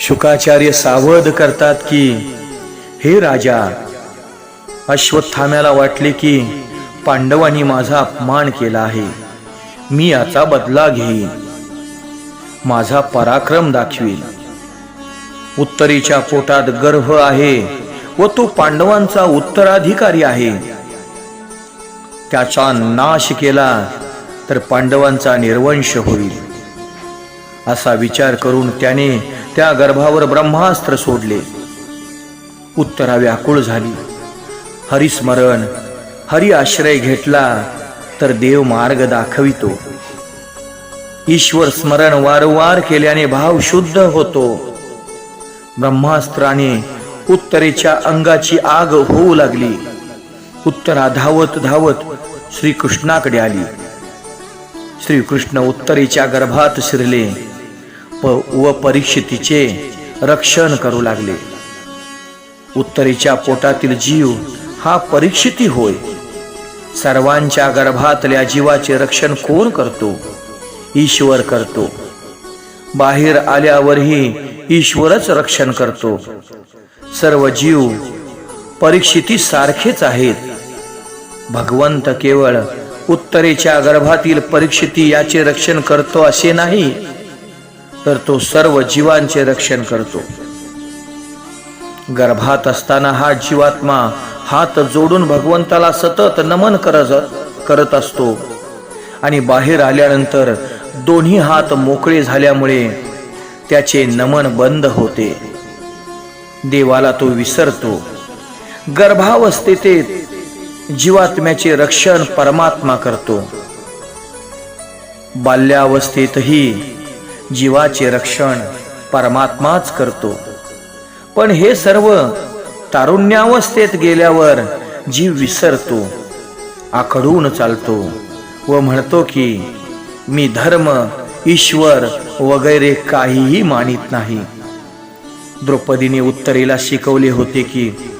शुकाचार्य सावध करतात की हे राजा अश्वत्थाम्याला वाटले की पांडवांनी माझा अपमान केला आहे. मी याचा बदला घेईन. माझा पराक्रम दाखवीन. उत्तरेच्या पोटात गर्भ आहे व तो पांडवांचा उत्तराधिकारी आहे. त्याचा नाश केला तर पांडवांचा निर्वंश होईल. असा विचार करून त्याने त्या गर्भावर ब्रह्मास्त्र सोडले. उत्तरा व्याकुळ झाली. हरिस्मरण हरि आश्रय घेतला तर देव मार्ग दाखवितो. ईश्वर स्मरण वारंवार केल्याने भाव शुद्ध होतो. ब्रह्मास्त्राने उत्तरेच्या अंगाची आग होऊ लागली. उत्तरा धावत धावत श्रीकृष्णाकडे आली. श्रीकृष्ण उत्तरेच्या गर्भात शिरले. व परीक्षितीचे रक्षण करू लागले. उत्तरेच्या पोटातील जीव हा परीक्षिती होय. सर्वांच्या गर्भातल्या जीवाचे रक्षण कोण करतो? ईश्वर करतो. बाहेर आल्यावरही ईश्वरच रक्षण करतो. सर्व जीव परीक्षिती सारखेच आहेत. भगवंत केवळ उत्तरेच्या गर्भातील परीक्षिती याचे रक्षण करतो असे नाही. तर तो सर्व जीवांचे रक्षण करतो. गर्भात असताना हा जीवात्मा हात जोडून भगवंताला सतत नमन करत करत असतो. आणि बाहेर आल्यानंतर दोन्ही हात मोकळे झाल्यामुळे त्याचे नमन बंद होते. देवाला तो विसरतो. गर्भावस्थेत जीवात्म्याचे रक्षण परमात्मा करतो. बाल्यावस्थेतही जीवाचे रक्षण परमात्माच करतो. पण हे सर्व तारुण्यावस्थेत गेल्यावर जीव विसरतो आखडून चालतो व म्हणतो की मी धर्म ईश्वर वगैरे काहीही मानित नाही. द्रौपदीने उत्तरेला शिकवले होते की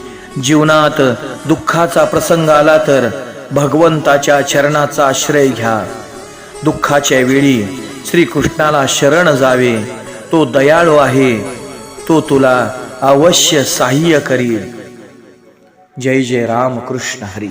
जीवनात दुःखाचा प्रसंग आला तर भगवंताच्या चरणाचा आश्रय घ्या. दुःखाच्या वेळी श्रीकृष्णाला शरण जावे. तो दयाळू आहे. तो तुला अवश्य सहाय्य करील. जय जय राम कृष्ण हरी.